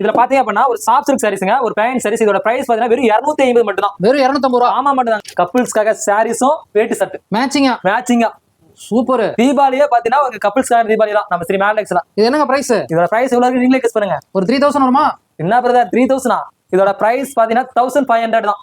இதுல பாத்தீங்க அப்படின்னா ஒரு சாஃப்ட் சில்க் சாரீஸ்ங்க ஒரு பேண்ட் சாரீஸ் இதோட பிரைஸ் பாத்தீங்கன்னா வெறும் இருநூத்தி ஐம்பது மட்டும் தான் வெறும் இரநூத்தம்பது ரூபா. ஆமா மட்டும் தான் கப்பிள்ஸ்க்காக சாரீஸும் வேட்டி சட்டு மேட்சிங்கா மேட்சிங்கா சூப்பர் தீபாவளியே பாத்தீங்கன்னா உங்க கப்பிள்ஸ்க்காக தீபாவளி தான். நம்ம ஸ்ரீ மேலெக்ஸ்ல இது என்னங்க பிரைஸ் இதோட பிரைஸ் எவ்வளவு இருக்கு? நீங்களே கெஸ் பண்ணுங்க. ஒரு த்ரீ தௌசண்ட் வருமா? என்ன பிரதர் த்ரீ தௌசண்டா இதோட பிரைஸ் பாத்தீங்கன்னா தௌசண்ட் ஃபைவ் ஹண்ட்ரட் தான்.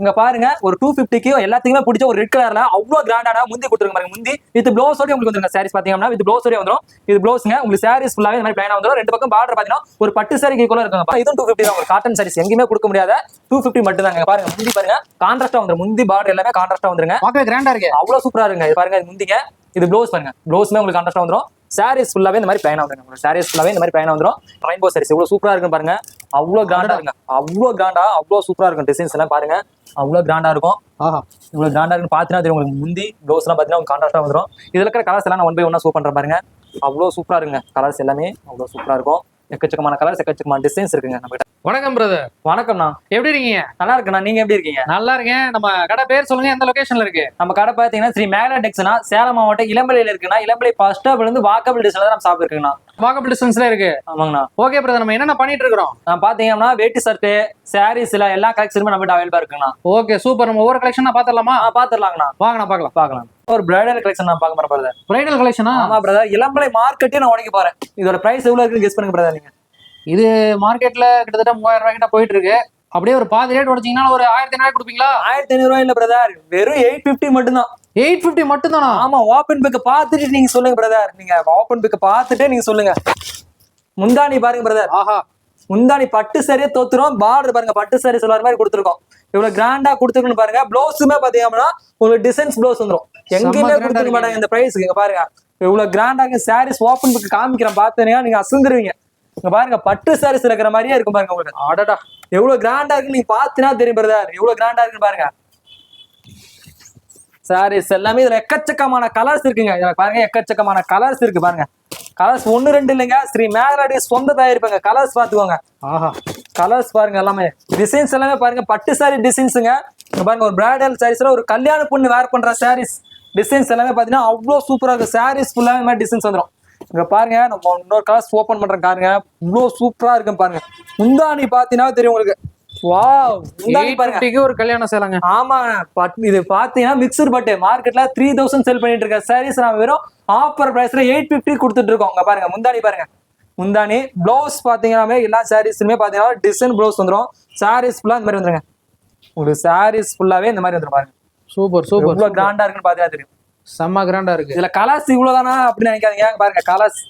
இங்க பாருங்க ஒரு டூ ஃபிஃப்டிக்கு எல்லாத்துக்குமே பிடிச்ச ஒரு ரெட் கலர்ல அவ்வளவு கிராண்டான முந்தி கொடுத்துருங்க பாருங்க முந்தி. வித் ப்ளவுஸோட உங்களுக்கு வந்துருங்க சாரீஸ் பாத்தீங்கன்னா வித் ப்ளவுஸோட வந்துரும். இது ப்ளவுஸ்ங்க உங்களுக்கு சாரீஸ் ஃபுல்லாவே இந்த மாதிரி பிளைனா வந்துரும். ரெண்டு பக்கம் பார்டர் பாத்தீங்கன்னா ஒரு பட்டு சாரிக்கு கூட இருக்குங்க இதுவும் டூ ஃபிஃப்டி தான் ஒரு காட்டன் சாரீஸ் எங்கேயுமே கொடுக்க முடியாத டூ ஃபிஃப்டி மட்டும் தாங்க பாருங்க முந்தி பாருங்க கான்ட்ராஸ்டா வந்துரும். முந்தி பார்டர் எல்லாமே கான்ட்ராஸ்டா வந்துருங்க. கிராண்டா இருக்கு. அவ்வளவு சூப்பரா இருக்குங்க. இது பாருங்க இது முந்திங்க இது ப்ளவுஸ் பாருங்க. ப்ளவுஸ்மே உங்களுக்கு கான்ட்ராஸ்டா வந்துரும். சாரீஸ் ஃபுல்லாவே இந்த மாதிரி வந்துருங்க. உங்களுக்கு சாரீஸ் ஃபுல்லாவே இந்த மாதிரி பிளைனா வந்துரும். ரெயின்போ சாரீஸ் எவ்வளவு சூப்பரா இருக்கு பாருங்க. அவ்வளவு கிராண்டா இருக்குங்க. அவ்வளவு கிராண்டா அவ்வளவு சூப்பரா இருக்கும் டிசைன்ஸ் எல்லாம் பாருங்க. அவ்வளவு கிராண்டா இருக்கும். ஆஹா. இவ்வளவு கிராண்டா இருக்குன்னு பாத்தீங்கன்னா தெரியும். உங்களுக்கு முந்தி ப்ளவுஸ் எல்லாம் பாத்தீங்கன்னா உங்களுக்கு கான்ட்ராஸ்டா வந்துரும். இதுல இருக்கிற கலர்ஸ் எல்லாம் நான் ஒன் பை ஒன்னா ஷோ பண்றேன் பாருங்க. அவ்வளவு சூப்பரா இருக்குங்க. கலர்ஸ் எல்லாமே அவ்வளவு சூப்பரா இருக்கும். எக்கச்சக்கமான கலர்ஸ் எக்கச்சக்கமான டிசைன்ஸ் இருக்குங்க நம்ம கிட்ட வணக்கம் பிரதர் வணக்கம்ண்ணா. எப்படி இருக்கீங்க? நல்லா இருக்குண்ணா. நீங்க எப்படி இருக்கீங்க? நல்லா இருக்கேன். நம்ம கடை பேர் சொல்லுங்க. எந்த லொகேஷன்ல இருக்கு? நம்ம கடை பாத்தீங்கன்னா ஸ்ரீ மேகலா டெக்ஸ்னா சேலம் மாவட்டம் இளம்பிள்ளையில இருக்குன்னா இளம்பிள்ளை பஸ் ஸ்டாப்ல இருந்து வாக்கபிள் தான் நம்ம சாப்பிட்டுருக்குங்கண்ணா வாக்கபிள் டிஸ்டன்ஸ்ல இருக்கு. ஆமாங்கண்ணா. ஓகே பிரதர் நம்ம என்னென்ன பண்ணிட்டு இருக்கிறோம் நான் பாத்தீங்கன்னா வேட்டி ஷர்ட் சாரீஸ்ல எல்லா கலெக்ஷனுமே நம்ம அவைலபிளா இருக்குங்கண்ணா. ஓகே சூப்பர் நம்ம ஒவ்வொரு கலெக்ஷனா பாத்திரலாமா ஆ பாத்துடலாங்கண்ணா வாங்கண்ணா பார்க்கலாம். பாக்கலாம் ஒரு பிரைடல் கலெக்ஷன் நான் பார்க்க போறேன் brother. பிரைடல் கலெக்ஷனா ஆமா பிரதர் இளம்பிள்ளை மார்க்கெட்டே நான் உடைக்க போறேன். இதோட பிரைஸ் எவ்வளவு இருக்குன்னு கெஸ் பண்ணுங்க பிரதர் நீங்க. இது மார்க்கெட்ல கிட்டத்தட்ட மூவாயிரம் ரூபாய் கிட்ட போயிட்டு இருக்கு அப்படியே ஒரு பாதி ரேட் உடைச்சீங்கன்னா ஒரு ஆயிரத்தி ஐநூறு கொடுப்பீங்களா? ஆயிரத்தி ஐநூறு ரூபாய் இல்ல பிரதர் வெறும் எயிட் பிப்டி மட்டும்தான். எயிட் ஃபிஃப்டி மட்டும் தானா ஆமா ஓப்பன் பிக்க பார்த்துட்டு நீங்க சொல்லுங்க பிரதர் நீங்க ஓப்பன் பிக்க பார்த்துட்டு நீங்க சொல்லுங்க. முந்தானி பாருங்க பிரதர் ஆஹா. முந்தானி பட்டு சரியே தோத்துரும். பார்டர் பாருங்க பட்டு சாரி சொல்ற மாதிரி கொடுத்துருக்கோம். இவ்வளவு கிராண்டா கொடுத்துருக்குன்னு பாருங்க. பிளவுஸுமே பாத்தீங்க அப்படின்னா உங்களுக்கு டிசைன்ஸ் பிளவுஸ் வந்துரும். எங்கேயுமே கொடுத்துருக்க. மாட்டாங்க இந்த பிரைஸ்க்கு இங்க பாருங்க. இவ்வளவு கிராண்டா இருக்கு சாரீஸ் ஓப்பன் புக் காமிக்கிறேன். பார்த்தீங்கன்னா நீங்க அசந்துருவீங்க இங்க பாருங்க பட்டு சாரீஸ் இருக்கிற மாதிரியே இருக்கும் பாருங்க உங்களுக்கு. அடடா. எவ்வளவு கிராண்டா இருக்கு நீங்க பாத்தீங்கன்னா தெரியும் பிரதர் எவ்வளவு கிராண்டா இருக்குன்னு பாருங்க. சாரீஸ் எல்லாமே இதுல எக்கச்சக்கமான கலர்ஸ் இருக்குங்க. இதுல பாருங்க எக்கச்சக்கமான கலர்ஸ் இருக்கு பாருங்க. கலர்ஸ் ஒண்ணு ரெண்டு இல்லைங்க. ஸ்ரீ மேகலாடி சொந்த தயாரிப்பாங்க. கலர்ஸ் பாத்துக்கோங்க. ஆஹா. கலர்ஸ் பாருங்க எல்லாமே. டிசைன்ஸ் எல்லாமே பாருங்க. பட்டு சாரி டிசைன்ஸுங்க பாருங்க ஒரு பிரைடல் சாரீஸ்ல ஒரு கல்யாண பொண்ணு வேர் பண்ற சாரீஸ் டிசைன்ஸ் எல்லாமே பாத்தீங்கன்னா அவ்வளோ சூப்பரா இருக்கு. சாரீஸ் ஃபுல்லாக இந்த மாதிரி டிசைன்ஸ் வந்துடும் இங்க பாருங்க நம்ம இன்னொரு கலர்ஸ் ஓப்பன் பண்றேன் பாருங்க. இவ்வளோ சூப்பரா இருக்கும் பாருங்க. முந்தானி பாத்தீங்கன்னா தெரியும் உங்களுக்கு. ஒரு கல்யாணம் சேலங்க. ஆமா இது பாத்தீங்கன்னா மிக்சர் பட்டு மார்க்கெட்ல த்ரீ தௌசண்ட் செல் பண்ணிட்டு இருக்க சாரீஸ் நான் வெறும் ஆஃபர் பிரைஸ்ல எயிட் பிப்டி கொடுத்துட்டு இருக்கோம். பாருங்க முந்தானி பாருங்க. முந்தானி பிளவுஸ் பாத்தீங்கன்னா எல்லா சாரீஸுமே பாத்தீங்கன்னா டிசைன் பிளவுஸ் வந்துரும். சாரீஸ் ஃபுல்லா இந்த மாதிரி வந்துருங்க. உங்களுக்கு சாரீஸ் ஃபுல்லாவே இந்த மாதிரி வந்துரும் பாருங்க. சூப்பர் சூப்பர் எவ்வளவு கிராண்டா இருக்குன்னு பாத்தீங்கன்னா தெரியும். செம்ம கிராண்டா இருக்கு. இதுல கலர்ஸ் இவ்வளவுதானா அப்படின்னு நினைக்காதீங்க. பாருங்க கலர்ஸ்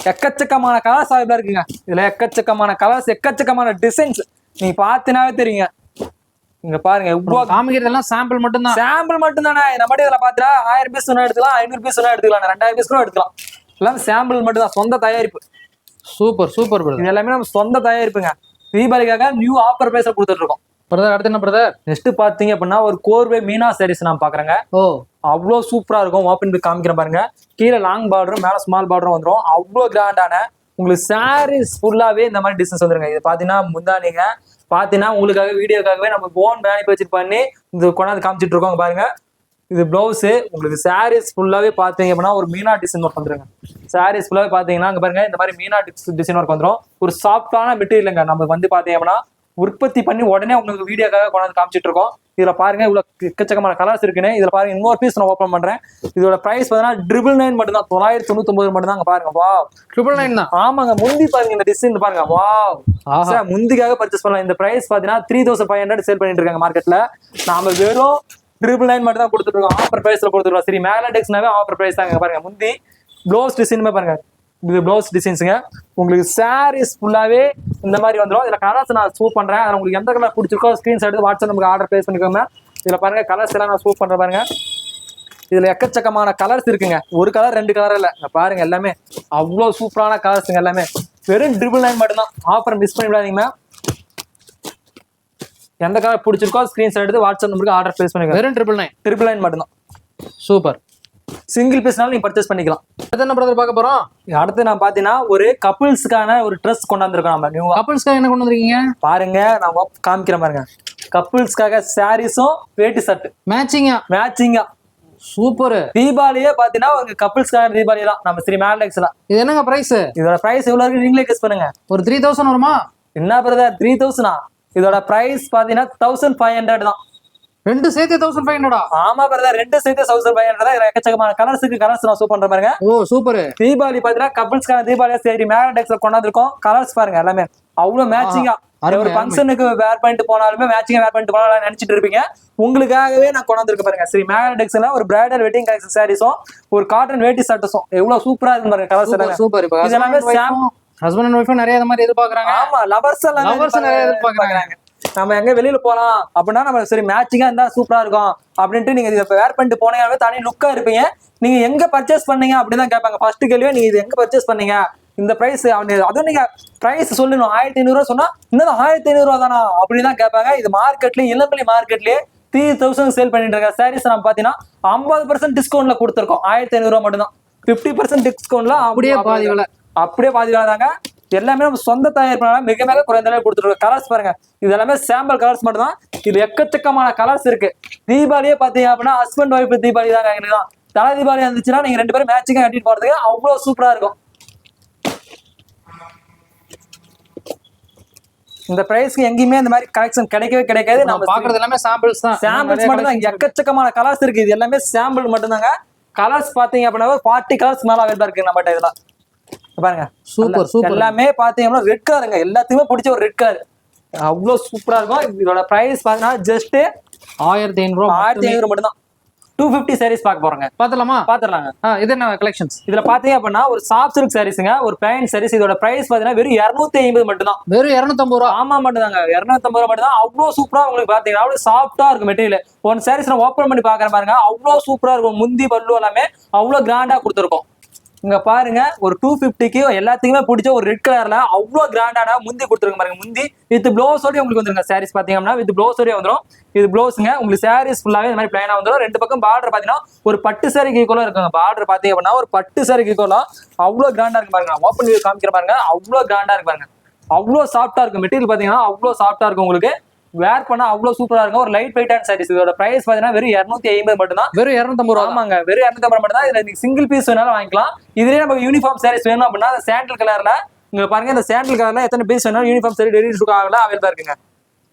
எக்கச்சக்கமான கலர்ஸ் அவைலபிளா இருக்குங்க. இதுல எக்கச்சக்கமான கலர்ஸ் எக்கச்சக்கமான டிசைன்ஸ் நீங்க பாத்தீங்கன்னாவே தெரியுங்க. இங்க பாருங்க இவ்வளவு காமிக்கிறதெல்லாம் சாம்பிள் மட்டும் தான் சாம்பிள் மட்டும் தானே நம்ம இதுல பாத்தா ஆயிரம் பீஸ் ஒன்று எடுத்துக்கலாம் ஐநூறு பீஸ் ஒன்று எடுத்துக்கலாம் ரெண்டாயிரம் பீஸ் கூட எடுத்துக்கலாம். எல்லாம் சாம்பிள் மட்டும் தான் சொந்த தயாரிப்பு. சூப்பர் சூப்பர் பிரதர் எல்லாமே நம்ம சொந்த தயாரிப்புங்க. தீபாவளிக்காக நியூ ஆஃபர் பிரைஸ்ல கொடுத்துட்டு இருக்கோம். பிரதர் அடுத்து என்ன பிரதர் நெக்ஸ்ட் பாத்தீங்க அப்படின்னா ஒரு கோர்வே மீனா சாரீஸ் நான் பாக்குறேங்க ஓ. அவ்வளோ சூப்பரா இருக்கும். ஓப்பன் பிக் காமிக்கிறேன் பாருங்க. கீழே லாங் பார்டரும் மேல ஸ்மால் பார்டரும் வந்துரும். அவ்வளோ கிராண்டான உங்களுக்கு சாரீஸ் ஃபுல்லாவே இந்த மாதிரி டிசைன்ஸ் வந்துருங்க. இது பாத்தீங்கன்னா முந்தானிங்க பாத்தீங்கன்னா உங்களுக்காக வீடியோக்காகவே நம்ம ஓன் மேனுபேக்சர் பண்ணி இந்த கொண்டாந்து காமிச்சிட்டு இருக்கோம். பாருங்க. இது பிளவுஸ் உங்களுக்கு சாரீஸ் ஃபுல்லாவே பாத்தீங்க அப்படின்னா ஒரு மீனா டிசைன் ஒர்க் வந்துருங்க. சாரீஸ் ஃபுல்லாவே பாத்தீங்கன்னா அங்கே பாருங்க இந்த மாதிரி மீனா டிசைன் ஒர்க் வந்துரும். ஒரு சாஃப்டான மெட்டீரியலுங்க நம்ம வந்து பாத்தீங்க அப்படின்னா உற்பத்தி பண்ணி உடனே உங்களுக்கு வீடியோக்காக கொண்டாந்து காமிச்சிட்டு இருக்கோம் இதுல பாருங்க இவ்வளவு எக்கச்சக்கமான கலர்ஸ் இருக்குன்னு. இதுல பாருங்க இன்னொரு பீஸ் நான் ஓப்பன் பண்றேன். இதோட பிரைஸ் பார்த்தீங்கன்னா ட்ரிபிள் நைன் மட்டும் தான் தொள்ளாயிரத்தி தொண்ணூத்தி ஒன்பது மட்டும் தான் பாருங்க. வா ட்ரிபிள் நைன் தான். ஆமாங்க முந்தி பாருங்க இந்த டிசைன் பாருங்க. வா சார் முந்திக்காக பர்ச்சேஸ் பண்ணலாம். இந்த பிரைஸ் பாத்தீங்கன்னா three thousand five hundred sale பண்ணிட்டு இருக்காங்க மார்க்கெட்ல நாம வெறும் ட்ரிபிள் நைன் மட்டும் தான் கொடுத்துருக்கோம் ஆஃபர் பிரைஸ்ல கொடுத்துருக்கோம். சரி மேலடெக்ஸ்னாவே ஆஃபர் பிரைஸ் தாங்க. பாருங்க முந்தி ப்ளவுஸ் டிசைனுமே பாருங்க. இது ப்ளவுஸ் டிசைன்ஸுங்க உங்களுக்கு சாரீஸ் ஃபுல்லாவே இந்த மாதிரி வந்துடும் இதுல கலர்ஸ் நான் சூப் பண்றேன். அதுல உங்களுக்கு எந்த கலர் பிடிச்சிருக்கோ ஸ்கிரீன்ஷாட் எடுத்து வாட்ஸ்அப் நமக்கு ஆர்டர் பிளேஸ் பண்ணிக்கோங்க. இதுல பாருங்க கலர்ஸ் எல்லாம் நான் சூப் பண்றேன் பாருங்க. இதுல எக்கச்சக்கமான கலர்ஸ் இருக்குங்க. ஒரு கலர் ரெண்டு கலர் இல்ல. இங்க பாருங்க எல்லாமே அவ்வளோ சூப்பரான கலர்ஸுங்க எல்லாமே. வெறும் ட்ரிபிள் நைன் மட்டும்தான். ஆஃபர் மிஸ் பண்ணிவிடாதீங்க எந்த கலர் பிடிச்சிருக்கோ ஸ்கிரீன்ஷாட் எடுத்து வாட்ஸ்அப் நம்பருக்கு ஆர்டர் பிளேஸ் பண்ணிக்கோங்க. வெறும் ட்ரிபிள் நைன் ட்ரிபிள் நைன் மட்டும்தான். சூப்பர் சிங்கிள் பீஸ்னாலும் நீங்க பர்ச்சேஸ் பண்ணிக்கலாம். அடுத்து என்ன பிரதர் பார்க்க போறோம்? அடுத்து நான் பாத்தீங்கன்னா ஒரு கப்புள்ஸ்க்கான ஒரு ட்ரெஸ் கொண்டாந்துருக்கோம் நம்ம. நியூவா கப்பல்ஸ்க்காக என்ன கொண்டு வந்திருக்கீங்க? பாருங்க நான் காமிக்கிறேன் பாருங்க. கப்புள்ஸ்க்காக சாரீஸும் வேட்டி ஷர்ட் மேட்சிங்கா மேட்சிங்கா சூப்பர் தீபாவளியே பாத்தீங்கன்னா உங்க கப்புள்ஸ்க்கான தீபாவளி தான். நம்ம ஸ்ரீ மேலெக்ஸ்ல இது என்னங்க பிரைஸ் இதோட பிரைஸ் எவ்வளவு இருக்கு நீங்களே கெஸ் பண்ணுங்க. ஒரு த்ரீ தௌசண்ட் வருமா? என்ன பிரதர் த்ரீ தௌசண்டா இதோட பிரைஸ் பாத்தீங்கன்னா தௌசண்ட் ஃபைவ் ஹண்ட்ரட் தான். ரெண்டு சேர்த்து தௌசண்ட் ஃபைவ் ஹண்ட்ரடா ஆமா பிரதர் ரெண்டு சேர்த்து தௌசண்ட் ஃபைவ் ஹண்ட்ரட் எக்கச்சக்கமான கலர்ஸுக்கு கலர்ஸ் நான் சூப் பண்ற பாருங்க. ஓ சூப்பர் தீபாவளி பாத்தீங்கன்னா கப்பல்ஸ்க்கான தீபாவளியா சரி மேரடெக்ஸ்ல கொண்டாந்துருக்கோம். கலர்ஸ் பாருங்க எல்லாமே. அவ்வளவு மேட்சிங்கா ஒரு. ஃபங்க்ஷனுக்கு வேர் பண்ணிட்டு போனாலுமே மேட்சிங்கா வேர் பண்ணிட்டு போனாலும் நினைச்சிட்டு இருப்பீங்க. உங்களுக்காகவே நான் கொண்டாந்துருக்க பாருங்க. சரி மேரடெக்ஸ்ல ஒரு பிரைடல் வெட்டிங் கலெக்ஷன் சாரீஸும் ஒரு காட்டன் வேட்டி சட்டஸும் எவ்வளவு சூப்பரா இருக்கு பாருங்க கலர்ஸ் சூப்பர் எல்லாம். சூப்பர் இப்போ இது எல்லாமே sam- ஹஸ்பண்ட் அண்ட் ஒய்ஃபும் நிறைய மாதிரி எதிர்பார்க்கறாங்க. ஆமா லவர்ஸ் எல்லாம் நிறைய எதிர்பார்க்கறாங்க. நம்ம எங்க வெளியில போலாம்? அப்படின்னா நம்ம சரி மேட்சிங்கா இருந்தா சூப்பரா இருக்கும். அப்படின்ட்டு நீங்க இதை வேர் பண்ணிட்டு போனீங்கன்னாவே தனி லுக்கா இருப்பீங்க. நீங்க எங்க பர்ச்சேஸ் பண்ணீங்க அப்படின்னு தான் கேட்பாங்க. ஃபர்ஸ்ட் கேள்வியே நீங்க இது எங்க பர்ச்சேஸ் பண்ணீங்க? இந்த பிரைஸ் அதுவும் நீங்க பிரைஸ் சொல்லணும். ஆயிரத்தி ஐநூறு சொன்னா இன்னும் ஆயிரத்தி ஐநூறு ரூபா தானா? அப்படின்னு தான் கேட்பாங்க. இது மார்க்கெட்லயே இளம்பலி மார்க்கெட்லயே த்ரீ தௌசண்ட் சேல் பண்ணிட்டு இருக்க சாரீஸ் நம்ம பாத்தீங்கன்னா ஐம்பது பர்சன்ட் டிஸ்கவுண்ட்ல கொடுத்துருக்கோம். ஆயிரத்தி ஐநூறு ரூபா மட்டும் தான் பிப்டி பர்சன்ட் டிஸ்கவுண்ட்ல அப்படியே பாதி விலை. அப்படியே பாதி தாங்க. எல்லாமே நம்ம சொந்த தயாரிப்புனால மிக மிக குறைந்த அளவு கொடுத்துருக்கோம் கலர்ஸ் பாருங்க. இது எல்லாமே சாம்பிள் கலர்ஸ் மட்டும் தான் இது எக்கச்சக்கமான கலர்ஸ் இருக்கு. தீபாவளியே பாத்தீங்க அப்படின்னா ஹஸ்பண்ட் ஒய்ஃப் தீபாவளி தாங்க எங்களுக்கு தான். தலை தீபாவளி இருந்துச்சுன்னா நீங்க ரெண்டு பேரும் மேட்சிங்கா கட்டிட்டு போறதுக்கு அவ்வளவு சூப்பரா இருக்கும். இந்த பிரைஸ்க்கு எங்கேயுமே இந்த மாதிரி கலெக்ஷன் கிடைக்கவே கிடைக்காது. நம்ம பாக்குறது எல்லாமே சாம்பிள்ஸ் தான். சாம்பிள்ஸ் மட்டும் தான் எக்கச்சக்கமான கலர்ஸ் இருக்கு. இது எல்லாமே சாம்பிள் மட்டும் தாங்க கலர்ஸ் பாத்தீங்க அப்படின்னா ஃபார்ட்டி கலர்ஸ் மேல அவைலபிளா இருக்கு நம்மகிட்ட இதெல்லாம். பாருங்க. சூப்பர் சூப்பர் எல்லாமே பாத்தீங்க அப்படின்னா ரெட் கலருங்க எல்லாத்துக்குமே பிடிச்ச ஒரு ரெட் கலர் அவ்வளவு சூப்பரா இருக்கும். இதோட பிரைஸ் பாத்தீங்கன்னா ஜஸ்ட் ஆயிரத்தி ஐநூறு ஆயிரத்தி ஐநூறு மட்டும் தான் டூ ஃபிஃப்டி சாரீஸ் பார்க்க போறோங்க. பாத்தலாமா பாத்துடலாங்க ஆ இது என்ன கலெக்ஷன்ஸ் இதுல பாத்தீங்க அப்படின்னா ஒரு சாஃப்ட் சில்க் சாரீஸ்ங்க ஒரு பிளைன் சாரீஸ் இதோட பிரைஸ் பாத்தீங்கன்னா வெறும் இருநூத்தி ஐம்பது மட்டும் தான் வெறும் இருநூத்தம்பது ரூபா. ஆமா மட்டும் தாங்க இருநூத்தம்பது ரூபா மட்டும் தான் அவ்வளவு சூப்பரா உங்களுக்கு பாத்தீங்கன்னா அவ்வளவு சாஃப்டா இருக்கும் மெட்டீரியல் ஒன் சாரீஸ் நான் ஓப்பன் பண்ணி பாக்குறேன் பாருங்க. அவ்வளவு சூப்பரா இருக்கும். முந்தி பல்லு எல்லாமே அவ்வளவு கிராண்டா கொடுத்துருக்கோம். இங்க பாருங்க ஒரு டூ பிப்டிக்கு எல்லாத்துக்குமே பிடிச்ச ஒரு ரெட் கலர்ல அவ்வளவு கிராண்டான முந்தி கொடுத்துருங்க பாருங்க முந்தி. வித் ப்ளவுஸோடய உங்களுக்கு வந்துருங்க சாரீஸ் பாத்தீங்கன்னா வித் ப்ளவுஸோடய வந்துடும் இது ப்ளவுஸுங்க உங்களுக்கு சாரீஸ் ஃபுல்லாவே இந்த மாதிரி பிளைனா வந்துடும் ரெண்டு பக்கம் பார்டர் பாத்தீங்கன்னா ஒரு பட்டு சாரிக்கு ஈக்குவலா இருக்குங்க. பார்டர் பாத்தீங்க அப்படின்னா ஒரு பட்டு சாரிக்கு ஈக்குவலா அவ்வளவு கிராண்டா இருக்கு பாருங்க. ஓப்பன் வியூ காமிக்கிற பாருங்க அவ்வளவு கிராண்டா இருக்கு பாருங்க. அவ்வளோ சாஃப்டா இருக்கும் மெட்டீரியல் பாத்தீங்கன்னா அவ்வளோ சாஃப்டா இருக்கும் உங்களுக்கு. வேர் பண்ணா அவ்வளோ சூப்பரா இருக்கும். ஒரு லைட் வெயிட் அண்ட் சாரீஸ் இதோட பிரைஸ் பாத்தீங்கன்னா வெறும் இரநூத்தி ஐம்பது மட்டும் தான் வெறும் இருநூத்தம்பது ரூபா ஆமாங்க. வெறும் இரநூத்தி ஐம்பது மட்டும் தான் இதுல நீங்க சிங்கிள் பீஸ் வேணாலும் வாங்கிக்கலாம். இதுலயே நமக்கு யூனிஃபார்ம் சாரீஸ் வேணும் அப்படின்னா அந்த சாண்டில் கலர்ல இங்க பாருங்க இந்த சாண்டில் கலர்ல எத்தனை பீஸ் வேணாலும் யூனிஃபார்ம் சாரி டெய்லி ஆகலாம். அவைலபிளா இருக்குங்க.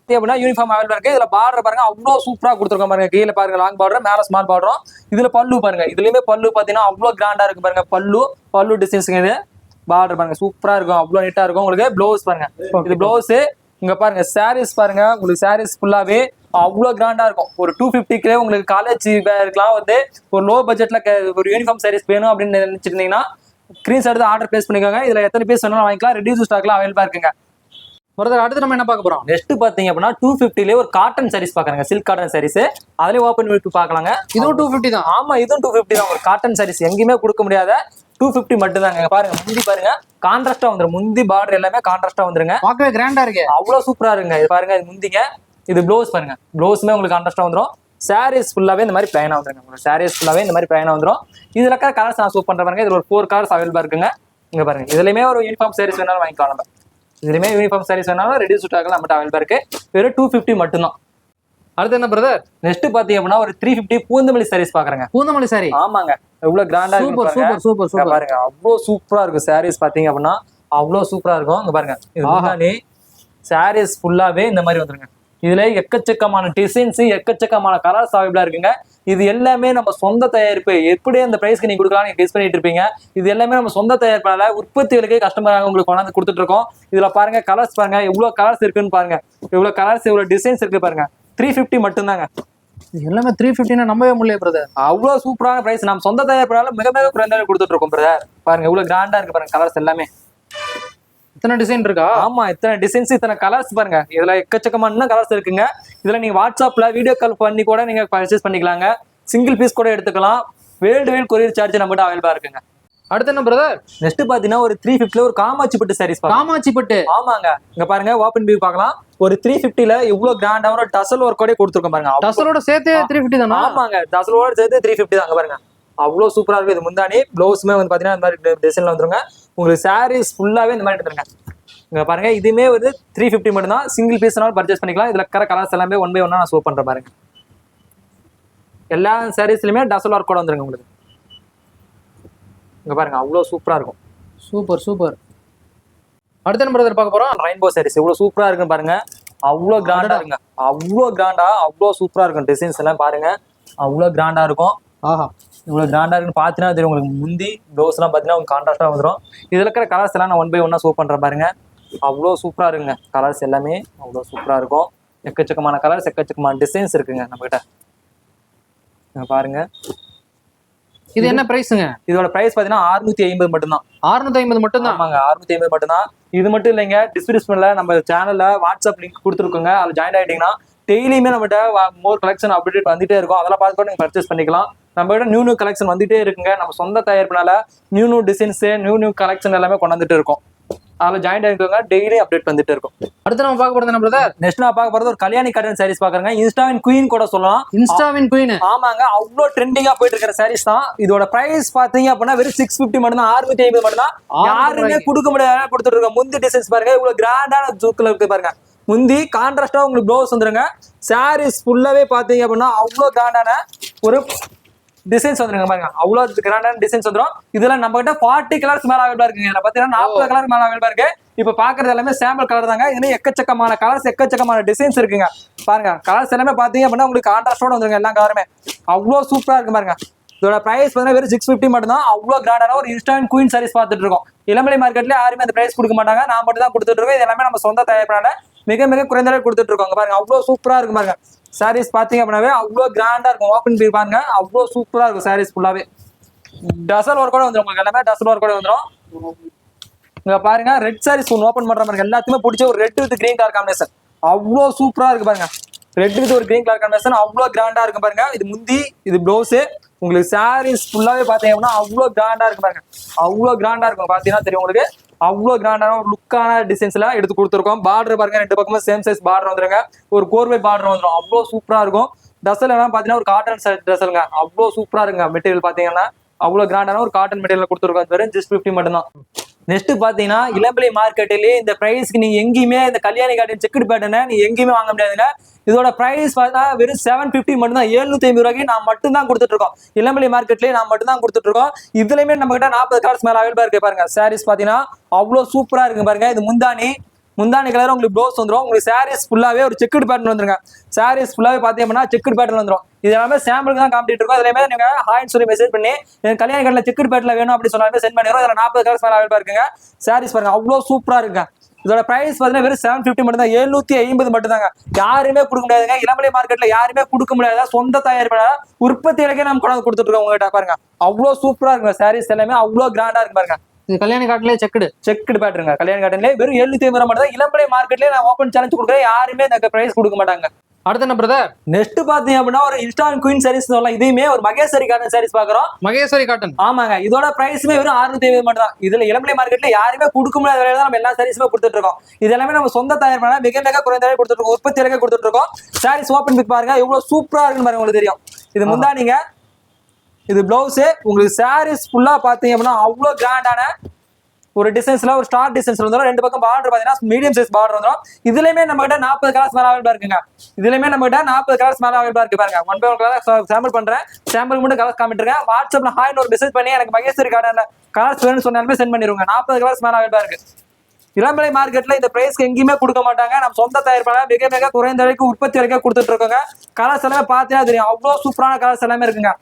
அப்படின்னா யூனிஃபார்ம் அவைலபிளா இருக்கு. இதுல பார்டர் பாருங்க அவ்வளோ சூப்பரா கொடுத்துருக்கோம் பாருங்க. கீழே பாருங்க லாங் பார்டர் மேல ஸ்மால் பார்டரும் இதுல பல்லு பாருங்க. இதுலயுமே பல்லு பாத்தீங்கன்னா அவ்வளோ கிராண்டா இருக்கு பாருங்க. பல்லு பல்லு டிசைன்ஸுங்க இது. பார்டர் பாருங்க சூப்பரா இருக்கும். அவ்வளோ நீட்டா இருக்கும். உங்களுக்கு ப்ளவுஸ் பாருங்க. இது ப்ளவுஸ் இங்க பாருங்க சாரீஸ் பாருங்க. உங்களுக்கு சாரீஸ் ஃபுல்லாவே அவ்வளோ கிராண்டா இருக்கும். ஒரு டூ ஃபிஃப்டிக்கே உங்களுக்கு காலேஜ் இருக்கலாம் வந்து ஒரு லோ பட்ஜெட்ல ஒரு யூனிஃபார்ம் சாரீஸ் வேணும் அப்படின்னு நினைச்சிருந்தீங்கன்னா ஸ்க்ரீன்ஸ் எடுத்து ஆர்டர் பிளேஸ் பண்ணிக்கோங்க. இதுல எத்தனை பீஸ் வேணாலும் வாங்கிக்கலாம். ரெடியூஸ் ஸ்டாக்லாம் அவைலபிளா இருக்குங்க. பிரதர் அடுத்து நம்ம என்ன பார்க்க போறோம்? நெக்ஸ்ட் பாத்தீங்க அப்படின்னா டூ ஃபிஃப்டிலே ஒரு காட்டன் சாரீஸ் பாக்குறாங்க சில்க் காட்டன் சாரீஸ் அதுலயே ஓப்பன் விட்டு பார்க்கலாங்க. இதுவும் டூ ஃபிஃப்டி தான். ஆமா இதுவும் டூ ஃபிஃப்டி தான். ஒரு காட்டன் சாரீஸ் எங்கேயுமே கொடுக்க முடியாத டூ ஃபிஃப்டி மட்டும் தாங்க பாருங்க முந்தி பாருங்க. கான்ட்ராஸ்டா வந்துரும். முந்தி பார்டர் எல்லாமே கான்ட்ராஸ்டா வந்துருங்க. பார்க்கவே கிராண்டா இருக்கு. அவ்வளவு சூப்பரா இருக்குங்க. இது பாருங்க இது முந்திங்க. இது ப்ளவுஸ் பாருங்க. ப்ளவுஸுமே உங்களுக்கு கான்ட்ராஸ்டா வந்துரும். சாரீஸ் ஃபுல்லாவே இந்த மாதிரி பிளைனா வந்துருங்க. உங்களுக்கு சாரீஸ் ஃபுல்லாவே இந்த மாதிரி பிளைனா வந்துரும். இதுல இருக்கிற கலர்ஸ் நான் சூப் பண்ற பாருங்க. இதுல ஒரு ஃபோர் கலர்ஸ் அவைலபிளா இருக்குங்க. இங்க பாருங்க. இதுலயுமே ஒரு யூனிஃபார்ம் சாரீஸ் வேணாலும் வாங்கிக்கலாம் நம்ம. இதுலயுமே யூனிஃபார்ம் சாரீஸ் வேணாலும் ரெடியூஸ் ஸ்டாக்ல நம்மகிட்ட அவைலபிளா இருக்கு. வெறும் டூ ஃபிஃப்டி மட்டும்தான். அடுத்து என்ன பிரதர் நெக்ஸ்ட் பாத்தீங்க அப்படின்னா ஒரு த்ரீ ஃபிஃப்டி பூந்தமல்லி சாரீஸ் பாக்குறேங்க பூந்தமல்லி சாரி ஆமாங்க. எவ்வளவு கிராண்டா சூப்பர் பாருங்க. சூப்பர் சூப்பர் இங்க சூப்பர் பாருங்க அவ்வளவு சூப்பரா இருக்கும் சாரீஸ் பாத்தீங்க அப்படின்னா அவ்வளவு சூப்பரா இருக்கும். இங்க பாருங்க இது சாரீஸ் ஃபுல்லாவே இந்த மாதிரி வந்துருங்க. இதுல எக்கச்சக்கமான டிசைன்ஸ் எக்கச்சக்கமான கலர்ஸ் அவைலபிளா இருக்குங்க. இது எல்லாமே நம்ம சொந்த தயாரிப்பு. எப்படி அந்த பிரைஸ்க்கு நீங்க கொடுக்கலாம் நீங்க பண்ணிட்டு இருப்பீங்க. இது எல்லாமே நம்ம சொந்த தயாரிப்பால உற்பத்திகளுக்கே கஸ்டமராக உங்களுக்கு கொண்டாந்து கொடுத்துட்டு இருக்கோம். இதுல பாருங்க கலர்ஸ் பாருங்க எவ்வளவு கலர்ஸ் இருக்குன்னு பாருங்க. எவ்வளவு கலர்ஸ் எவ்வளவு டிசைன்ஸ் இருக்கு பாருங்க. த்ரீ ஃபிஃப்டி மட்டும்தாங்க. எல்லாமே த்ரீ ஃபிஃப்டினா நம்பவே முடியல பிரதர் அவ்வளவு சூப்பரான பிரைஸ் நம்ம சொந்த தயாரிப்பால மிக மிக குறைந்த கொடுத்துட்டு இருக்கோம் பிரதர் பாருங்க எவ்வளவு கிராண்டா இருக்கு பாருங்க கலர்ஸ் எல்லாமே. இத்தனை டிசைன் இருக்கா? ஆமா இத்தனை டிசைன்ஸ் இத்தனை கலர்ஸ் பாருங்க. இதுல எக்கச்சக்கமான கலர்ஸ் இருக்குங்க. இதுல நீங்க வாட்ஸ்அப்ல வீடியோ கால் பண்ணி கூட நீங்க பர்ச்சேஸ் பண்ணிக்கலாங்க. சிங்கிள் பீஸ் கூட எடுத்துக்கலாம். வேர்ல்டு வைட் கொரியர் சார்ஜ் நம்மகிட்ட அவைலபிளா இருக்குங்க. அடுத்து என்ன பிரதர் நெக்ஸ்ட் பாத்தீங்கன்னா ஒரு த்ரீ ஃபிஃப்டில ஒரு காமாட்சி பட்டு சாரீஸ் காமாட்சி பட்டு. ஆமாங்க. இங்க பாருங்க ஓப்பன் வியூ பார்க்கலாம். ஒரு த்ரீ ஃபிஃப்டில இவ்வளவு கிராண்டான ஒரு டசல் ஒர்க் கூட கொடுத்துருக்கோம் பாருங்க. டசலோட சேர்த்து த்ரீ ஃபிஃப்டி தானா? ஆமாங்க. டசலோட சேர்த்து த்ரீ ஃபிஃப்டி தாங்க பாருங்க. அவ்வளவு சூப்பரா இருக்கு. இது முந்தானி ப்ளவுஸுமே வந்து பாத்தீங்கன்னா இந்த மாதிரி டிசைன்ல வந்துருங்க. உங்களுக்கு சாரீஸ் ஃபுல்லாவே இந்த மாதிரி எடுத்துருங்க. இங்க பாருங்க இதுமே வந்து த்ரீ ஃபிஃப்டி மட்டும் தான் சிங்கிள் பீஸ்னாலும் பர்ச்சேஸ் பண்ணிக்கலாம். இதுல இருக்கிற கலர்ஸ் எல்லாமே ஒன் பை ஒன்னா நான் ஷோ பண்றேன் பாருங்க. எல்லா சாரீஸ்லயுமே டசல் ஒர்க் கூட வந்துருங்க உங்களுக்கு. இங்க பாருங்க அவ்வளவு சூப்பரா இருக்கும். சூப்பர் சூப்பர் அடுத்த பிரதர் பார்க்க போறோம்? ரெயின்போ சாரீஸ் எவ்வளவு சூப்பரா இருக்குன்னு பாருங்க. அவ்வளோ கிராண்டா இருக்குங்க. அவ்வளோ கிராண்டா அவ்வளோ சூப்பரா இருக்கும் டிசைன்ஸ் எல்லாம் பாருங்க. அவ்வளோ கிராண்டா இருக்கும். ஆஹா. இவ்வளவு கிராண்டா இருக்குன்னு பார்த்தீங்கன்னா தெரியும் உங்களுக்கு முந்தி ப்ளவுஸ் எல்லாம் பார்த்தீங்கன்னா உங்களுக்கு கான்ட்ராஸ்டா வந்துடும் இதுல இருக்கிற கலர்ஸ் எல்லாம் நான் ஒன் பை ஒன்னா ஷோ பண்றேன் பாருங்க. அவ்வளோ சூப்பரா இருக்குங்க. கலர்ஸ் எல்லாமே அவ்வளோ சூப்பரா இருக்கும். எக்கச்சக்கமான கலர்ஸ் எக்கச்சக்கமான டிசைன்ஸ் இருக்குங்க நம்ம கிட்ட இங்க பாருங்க. இது என்ன பிரைஸுங்க இதோட பிரைஸ் பார்த்தீங்கன்னா அறுநூத்தி ஐம்பது மட்டும்தான். அறுநூத்தி ஐம்பது மட்டும்தான்? ஆமாங்க அறுநூத்தி ஐம்பது மட்டும்தான். இது மட்டும் இல்லைங்க டிஸ்கிரிப்ஷன்ல நம்ம சேனல்ல வாட்ஸ்அப் லிங்க் கொடுத்துருக்கோங்க. அதில் ஜாயின் ஆயிட்டீங்கன்னா டெய்லியுமே நம்மகிட்ட மோர் கலெக்ஷன் அப்டேட் வந்துட்டே இருக்கும். அதெல்லாம் பார்த்து கூட நீங்க பர்ச்சேஸ் பண்ணிக்கலாம். நம்ம கிட்ட நியூ நியூ கலெக்ஷன் வந்துட்டே இருக்குங்க. நம்ம சொந்த தயாரிப்புனால new new designs new new collection எல்லாமே கொண்டு வந்துட்டு இருக்கோம். அதில் ஜாயின் ஆகிருக்கோங்க டெய்லி அப்டேட் வந்துட்டு இருக்கும். அடுத்து நம்ம பார்க்க போறது என்ன பிரதர் நெக்ஸ்ட் நான் பார்க்க போறது ஒரு கல்யாணி கட்டன் சாரீஸ் பாக்குறேங்க இன்ஸ்டாவின் குயின் கூட சொல்லலாம். இன்ஸ்டாவின் குயின் ஆமாங்க அவ்வளோ ட்ரெண்டிங்கா போயிட்டு இருக்கிற சாரீஸ் தான். இதோட பிரைஸ் பாத்தீங்க அப்படின்னா வெறும் சிக்ஸ் பிப்டி மட்டும் தான் அறுநூத்தி ஐம்பது மட்டும் தான் யாருமே கொடுக்க முடியாத கொடுத்துட்டு இருக்கோம் முந்தி டிசைன்ஸ் பாருங்க இவ்வளவு கிராண்டான ஜூக்கில் இருக்கு பாருங்க. முந்தி கான்ட்ராஸ்டா உங்களுக்கு ப்ளவுஸ் வந்துருங்க. சாரீஸ் ஃபுல்லாவே பாத்தீங்க அப்படின்னா அவ்வளோ கிராண்டான ஒரு டிசைன்ஸ் வந்துருங்க பாருங்க. அவ்வளோ கிராண்டான டிசைன்ஸ் வந்துரும். இதெல்லாம் நம்ம கிட்ட ஃபார்ட்டி கலர்ஸ் மேல அவைலபிளா இருக்குங்க. பாத்தீங்கன்னா நாற்பது கலர் மேல அவைலபிளா இருக்கு. இப்ப பாக்குறது எல்லாமே சாம்பிள் கலர் தாங்க. இதுல எக்கச்சக்கமான கலர்ஸ் எக்கச்சக்கமான டிசைன்ஸ் இருக்குங்க. பாருங்க கலர்ஸ் எல்லாமே பாத்தீங்க அப்படின்னா உங்களுக்கு கான்ட்ராஸ்டோட வந்துருங்க எல்லா கலருமே அவ்வளோ சூப்பரா இருக்கு பாருங்க. இதோட பிரைஸ் பார்த்தீங்கன்னா வெறும் சிக்ஸ் ஃபிஃப்டி மட்டும் தான் அவ்வளோ கிராண்டான ஒரு இன்ஸ்டான் குயின் சாரீஸ் பார்த்துட்டு இருக்கோம். இளமலை மார்க்கெட்ல யாருமே அந்த பிரைஸ் கொடுக்க மாட்டாங்க. நான் மட்டும் தான் கொடுத்துட்டு இருக்கோம் இது எல்லாமே நம்ம சொந்த தயாரிப்பான மிக மிக குறைந்த ரேட் கொடுத்துட்டு பாருங்க அவ்வளோ சூப்பராக இருக்கும் பாருங்க. சாரீஸ் பார்த்தீங்க அப்படின்னாவே அவ்வளோ கிராண்டாக இருக்கும். ஓப்பன் பண்ணி பாருங்க அவ்வளோ சூப்பராக இருக்கும் சாரீஸ் ஃபுல்லாகவே டசல் ஒர்க் கூட வந்துடும் உங்களுக்கு. எல்லாமே டசல் ஒர்க் கூட வந்துடும் இங்க பாருங்க ரெட் சாரீஸ் ஒன்று ஓப்பன் பண்ற பாருங்க. எல்லாத்தையுமே பிடிச்ச ஒரு red with green colour combination அவ்வளோ சூப்பரா இருக்கு பாருங்க. ரெட் வித் ஒரு கிரீன் கலர் காம்பினேஷன் அவ்வளோ கிராண்டா இருக்கு பாருங்க. இது முந்தி இது ப்ளவுஸு உங்களுக்கு சாரீஸ் ஃபுல்லாவே பாத்தீங்க அப்படின்னா அவ்வளோ கிராண்டா இருக்கு பாருங்க. அவ்வளோ கிராண்டா இருக்கும். பாத்தீங்கன்னா தெரியும் உங்களுக்கு. அவ்வளோ கிராண்டான ஒரு லுக்கான டிசைன்ஸ் எல்லாம் எடுத்து கொடுத்துருக்கோம். பார்டர் பாருங்க ரெண்டு பக்கமும் சேம் சைஸ் பார்டர் வந்துருங்க. ஒரு கோர்வை பார்டர் வந்துடும் அவ்வளோ சூப்பரா இருக்கும். டசல் எல்லாம் பாத்தீங்கன்னா ஒரு காட்டன் ட்ரெஸ்ஸுங்க அவ்வளோ சூப்பரா இருக்குங்க. மெட்டீரியல் பாத்தீங்கன்னா அவ்வளோ கிராண்டான ஒரு காட்டன் மெட்டீரியல் கொடுத்துருக்கோம். வெறும் ஜஸ்ட் ஃபிஃப்டி மட்டும்தான். நெக்ஸ்ட் பாத்தீங்கன்னா இளம்பிளை மார்க்கெட்டிலே இந்த பிரைஸ்க்கு நீங்க எங்கேயுமே இந்த கல்யாணி கார்டன் செக்குடு பேட்டனை நீ எங்கேயுமே வாங்க முடியாதுங்க. இதோட பிரைஸ் பார்த்தா வெறும் செவன் பிப்டி மட்டும் தான் எழுநூத்தி ஐம்பது ரூபாய்க்கு நான் மட்டும் தான் கொடுத்துட்டு இருக்கோம் இளம்பிளை மார்க்கெட்லயே நான் மட்டும் தான் கொடுத்துட்டு இருக்கோம் இதுலயுமே நம்ம கிட்ட நாற்பது கலர்ஸ் மேல அவைலபிளா இருக்கு பாருங்க. சாரீஸ் பாத்தீங்கன்னா அவ்வளவு சூப்பரா இருக்கு பாருங்க. இது முந்தானி முந்தானி கலர் உங்களுக்கு ப்ளவுஸ் வந்துடும் உங்களுக்கு சாரீஸ் ஃபுல்லாவே ஒரு செக்குடு பேட்டர்ன் வந்துருங்க. சாரீஸ் ஃபுல்லாவே பார்த்தீங்கன்னா அப்படின்னா செக்குடு பேட்டர்ன் வந்துடும் இது எல்லாமே சாம்பிளுக்கு தான் காமிட்டு இருக்கோம். இதுலயுமே நீங்க ஹாய்னு சொல்லி மெசேஜ் பண்ணி எனக்கு கல்யாண கடையில் செக்குடு பேட்டில் வேணும் அப்படி சொன்னாலுமே சென்ட் பண்ணிடுறோம் இதுல நாற்பது கலர்ஸ் மேலே அவைலபிள் இருக்குங்க. சாரீஸ் பாருங்க அவ்வளோ சூப்பரா இருக்குங்க. இதோட பிரைஸ் பார்த்தீங்கன்னா வெறும் செவன் ஃபிஃப்டி மட்டும் தான் எழுநூத்தி ஐம்பது மட்டும் தாங்க யாருமே கொடுக்க முடியாதுங்க. இளமலை மார்க்கெட்ல யாருமே கொடுக்க முடியாத சொந்த தயாரிப்பான உற்பத்தி இலக்கே நம்ம கொண்டாந்து கொடுத்துட்டு இருக்கோம் உங்ககிட்ட பாருங்க. அவ்வளோ சூப்பரா இருக்குங்க. சாரீஸ் எல்லாமே அவ்வளோ கிராண்டா இருக்கு பாருங்க. இது கல்யாணி காட்டிலே செக்குடு. செக்குடு பேட்டருங்க கல்யாண காட்டன்லேயே வெறும் எழுநூத்தி ஐம்பது மட்டும் தான் இளம்பலை மார்க்கெட்லயே நான் ஓப்பன் சேலஞ்ச் கொடுக்குறேன். யாருமே இந்த பிரைஸ் கொடுக்க மாட்டாங்க. அடுத்து என்ன பிரதர் நெக்ஸ்ட் பாத்தீங்க அப்படின்னா ஒரு இன்ஸ்டான் குயின் சாரீஸ் சொல்லலாம். இதையுமே ஒரு மகேஸ்வரி காட்டன் சாரீஸ் பாக்குறோம் மகேஸ்வரி காட்டன் ஆமாங்க. இதோட பிரைஸ்மே வெறும் அறுநூத்தி ஐம்பது மட்டும் தான். இதுல இளம்பலை மார்க்கெட்ல யாருமே கொடுக்க முடியாத விலையில நம்ம எல்லா சாரீஸுமே கொடுத்துட்டு இருக்கோம். இது எல்லாமே நம்ம சொந்த தயாரிப்பான மிக மிக குறைந்த விலையில கொடுத்துட்டு இருக்கோம். உற்பத்தி விலைக்கு கொடுத்துட்டு இருக்கோம். சாரீஸ் ஓப்பன் பிக் பாருங்க. எவ்வளவு சூப்பரா இருக்குன்னு பாருங்க உங்களுக்கு தெரியும். இது முந்தானிங்க இது பிளவுஸு உங்களுக்கு சாரீஸ் ஃபுல்லாக பார்த்தீங்க அப்படின்னா அவ்வளோ கிராண்டான ஒரு டிசைன்ஸ்ல ஒரு ஸ்டார் டிசைன்ஸ் வந்துடும் ரெண்டு பக்கம் பார்டர் பார்த்தீங்கன்னா மீடியம் சைஸ் பார்டர் வந்துடும். இதுலயுமே நம்ம கிட்ட நாற்பது கலர்ஸ் மேலே அவைலபிளா இருக்குங்க. இதுலயுமே நம்ம கிட்ட நாற்பது கலர்ஸ் மேல அவைலபிளா இருக்கு பாருங்க. One by one colour sample பண்றேன். சாம்பிள் மட்டும் கலர்ஸ் காமிட்டுருக்கேன் வாட்ஸ்அப்ல ஹாய்னு ஒரு மெசேஜ் பண்ணி எனக்கு மகேஸ்வரி கார்டன் கலர்ஸ் வேணும்னு சொன்னாலுமே சென்ட் பண்ணிடுவாங்க நாற்பது கலர்ஸ் மேலே அவைலபிளா இருக்கு. இளம்பலை மார்க்கெட்ல இந்த பிரைஸ்க்கு எங்கேயுமே கொடுக்க மாட்டாங்க. நம்ம சொந்த தயாரிப்பான மிக மிக குறைந்த விலைக்கு உற்பத்தி வரைக்கும் கொடுத்துட்டு இருக்கோங்க. கலர்ஸ் எல்லாமே பார்த்தீங்கன்னா தெரியும். அவ்வளோ சூப்பரான கலர்ஸ் எல்லாமே இருக்குங்க.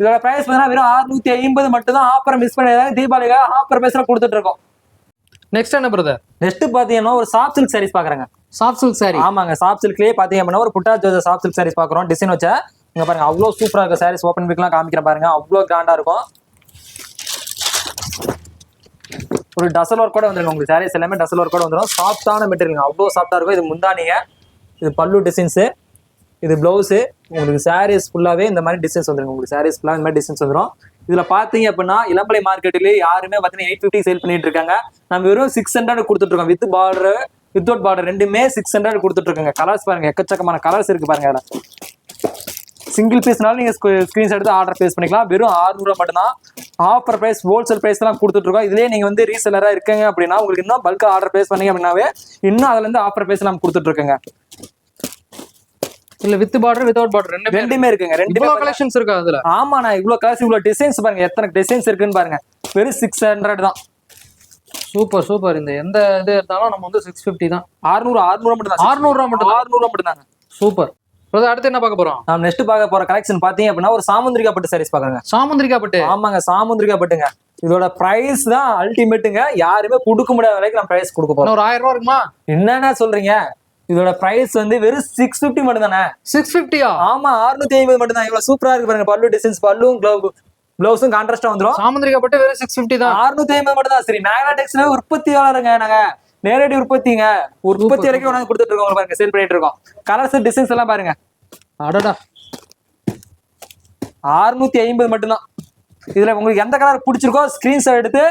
இதோட பிரைஸ் பார்த்தீங்கன்னா வெறும் அறுநூத்தி ஐம்பது மட்டும் தான் ஆஃபர் மிஸ் பண்ணிடுறாங்க தீபாவளிக்காக ஆஃபர் பிரைஸ்ல கொடுத்துட்டு இருக்கோம். நெக்ஸ்ட் என்ன பிரதர் நெக்ஸ்ட் பாத்தீங்கன்னா ஒரு சாஃப்ட் சில்க் சாரீஸ் பாக்குறாங்க சாஃப்ட் சில்க் சாரி ஆமாங்க சாஃப்ட் சில்க்லயே பாத்தீங்க அப்படின்னா ஒரு புட்டா ஜோஜா சாஃப்ட் சில்க் சாரீஸ் பாக்குறோம் டிசைன் வச்ச இங்க பாருங்க அவ்வளோ சூப்பரா இருக்கு சாரீஸ் ஓப்பன் பிக்லாம் காமிக்கிறேன் பாருங்க. அவ்வளோ கிராண்டா இருக்கும். ஒரு டசல் ஒர்க் கூட வந்துருங்க. உங்களுக்கு சாரீஸ் எல்லாமே டசல் ஒர்க் கூட வந்துடும் சாஃப்டான மெட்டீரியல் அவ்வளோ சாஃப்டா இருக்கும். இது முந்தானிங்க இது பல்லு டிசைன்ஸு இது ப்ளவுஸு உங்களுக்கு சாரீஸ் ஃபுல்லாவே இந்த மாதிரி டிசைன்ஸ் வந்துடும் உங்களுக்கு சாரீஸ் ஃபுல்லாக இந்த மாதிரி டிசைன்ஸ் வந்துடும் இதில் பார்த்தீங்க அப்படின்னா இளம்பலை மார்க்கெட்டிலே யாருமே பார்த்தீங்கன்னா எயிட் ஃபிஃப்டி சேல் பண்ணிட்டு இருக்காங்க. நம்ம வெறும் சிக்ஸ் ஹண்ட்ரட் கொடுத்துட்ருக்கோம் வித் பார்டர் வித்தவுட் பார்டர் ரெண்டுமே சிக்ஸ் ஹண்ட்ரட் கொடுத்துட்ருக்கோங்க கலர்ஸ் பாருங்கள் எக்கச்சக்கமான கலர்ஸ் இருக்கு பாருங்க இதுல சிங்கிள் பீஸ்னாலும் நீங்கள் ஸ்கிரீன்ஸ் எடுத்து ஆர்டர் பேஸ் பண்ணிக்கலாம். வெறும் ஆறுநூறுவா மட்டும்தான். ஆஃபர் ப்ரைஸ் ஹோல்சேல் ப்ரைஸ் தான் கொடுத்துட்ருக்கோம் இதுலேயே நீங்கள் வந்து ரீசெல்லரா இருக்கீங்க அப்படின்னா உங்களுக்கு இன்னும் பல்கா ஆர்டர் பேஸ் பண்ணீங்க அப்படின்னாவே இன்னும் அதுலேருந்து ஆஃபர் ப்ரைஸ் நம்ம கொடுத்துட்ருக்கோங்க இல்ல வித் பார்டர் வித்வுட் பார்டர் ரெண்டு ரெண்டுமே இருக்குங்க இவ்வளவு கலெக்ஷன்ஸ் இருக்கா அதுல? ஆமாண்ணா இவ்வளோ கலர்ஸ் இவ்வளோ டிசைன்ஸ் பாருங்க எத்தனை டிசைன்ஸ் இருக்குன்னு பாருங்க. வெறும் சிக்ஸ் ஹண்ட்ரட் தான். Super super. இந்த எந்த இது இருந்தாலும் நம்ம வந்து சிக்ஸ் ஃபிஃப்டி தான். ஆறுநூறு ஆறுநூறு மட்டும் தான் ஆறுநூறுவா மட்டும் ஆறுநூறு மட்டும் தாங்க சூப்பர். அடுத்து என்ன பார்க்க போறோம்? நாம் நெக்ஸ்ட் பார்க்க போற கலெக்ஷன் பாத்தீங்க அப்படின்னா ஒரு சாமுந்திரிகா பட்டு சாரீஸ் பாக்குறேங்க சாமுந்திரிக்கா பட்டு? ஆமாங்க சாமுந்திரிகா பட்டுங்க. இதோட பிரைஸ் தான் அல்டிமேட்டுங்க யாருமே கொடுக்க முடியாத வரைக்கும் நம்ம பிரைஸ் கொடுக்க போறோம். ஒரு ஆயிரம் ரூபா இருக்குமா? என்னென்ன சொல்றீங்க? இதோட பிரைஸ் வந்து வெறும் சிக்ஸ் பிப்டி மட்டும் தானே சிக்ஸ் ஃபிஃப்டியா ஆமா அறுநூத்தி ஐம்பது மட்டும் தான் இவ்வளவு சூப்பரா இருக்கு பாருங்க. பல்லு டிசைன்ஸ் பல்லும் க்ளவ் ப்ளவுஸும் கான்ட்ராஸ்டா வந்துரும். சாமுந்திரிக்கா பட்டு வெறும் சிக்ஸ் ஃபிஃப்டி தான். அறுநூத்தி ஐம்பது மட்டும் தான் சரி மேக்னாடெக்ஸ்ல உற்பத்தியாளருங்க நாங்க. நேரடி உற்பத்திங்க. உற்பத்தி வரைக்கும் கொண்டாந்து கொடுத்துட்டு இருக்கோம் பாருங்க. சேல் பண்ணிட்டு இருக்கோம். கலர்ஸ் டிசைன்ஸ் எல்லாம் பாருங்க. அடடா. அறுநூத்தி ஐம்பது மட்டும்தான். இதுல உங்களுக்கு எந்த கலர் பிடிச்சிருக்கோ ஸ்கிரீன்ஷாட் எடுத்து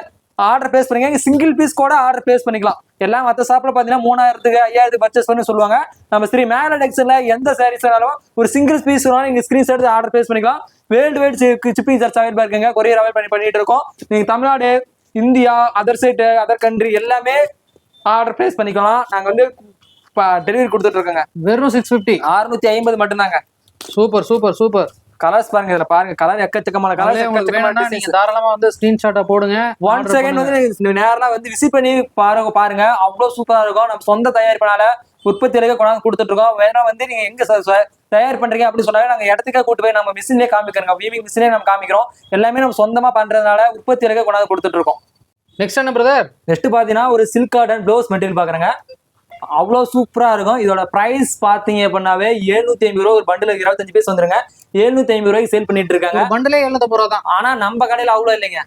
ஆர்டர் பேஸ் பண்ணிக்க சிங்கிள் பீஸ் கூட ஆர்டர் பேஸ் பண்ணிக்கலாம். எல்லாம் மற்ற ஷாப்ல பாத்தீங்கன்னா மூணாயிரத்துக்கு ஐயாயிரத்துக்கு பர்ச்சேஸ் பண்ணி சொல்லுவாங்க. நம்ம ஸ்ரீ மேல டெக்ஸ்ல எந்த சாரீஸ் வேணாலும் ஒரு சிங்கிள் பீஸ் வேணாலும் நீங்க ஸ்கிரீன்ஷாட் எடுத்து ஆர்டர் பேஸ் பண்ணிக்கலாம். World wide shipping charge available இருக்குங்க. கொரியர் அவைல் பண்ணி பண்ணிட்டு இருக்கோம். நீங்க Tamil Nadu India other state other country எல்லாமே ஆர்டர் பேஸ் பண்ணிக்கலாம். நாங்க வந்து டெலிவரி கொடுத்துட்டு இருக்கோங்க. வெறும் சிக்ஸ் ஃபிஃப்டி அறுநூத்தி ஐம்பது மட்டும்தாங்க. Super super super. கலர்ஸ் பாருங்க இதுல பாருங்க. கலர் எக்கச்சக்கமான கலர் நீங்க தாராளமா வந்து ஸ்கிரீன்ஷாட்டை போடுங்க. One second. வந்து நீங்க நேரா வந்து விசிட் பண்ணி பாருங்க பாருங்க. அவ்வளவு சூப்பரா இருக்கும். நம்ம சொந்த தயாரிப்பினால உற்பத்தி இலக்க கொண்டாந்து கொடுத்துட்டு இருக்கோம். வேணா வந்து நீங்க எங்க ச- ச- தயார் பண்றீங்க அப்படின்னு சொன்னாங்க நாங்க இடத்துக்கே கூட்டு போய் நம்ம மிஷின்லயே காமிக்கிறோம் வீவிங் மிஷினே நம்ம காமிக்கிறோம். எல்லாமே நம்ம சொந்தமா பண்றதுனால உற்பத்தி இலக்க கொண்டாந்து கொடுத்துட்டு இருக்கோம். நெக்ஸ்ட் என்ன பிரதர் நெக்ஸ்ட் பாத்தீங்கன்னா ஒரு சில்க் காட்டன் ப்ளவுஸ் மெட்டீரியல் பாக்குறேங்க. அவ்வளோ சூப்பரா இருக்கும். இதோட பிரைஸ் பாத்தீங்க அப்படின்னாவே எழுநூத்தி ஐம்பது ரூபா ஒரு பண்டில் இருபத்தஞ்சு பீஸ் வந்துருங்க. எழுநூத்தி ஐம்பது ரூபாய்க்கு சேல் பண்ணிட்டு இருக்காங்க பண்டலே எழுநூத்தி ரூபா தான் ஆனா நம்ம கடையில அவ்வளோ இல்லைங்க.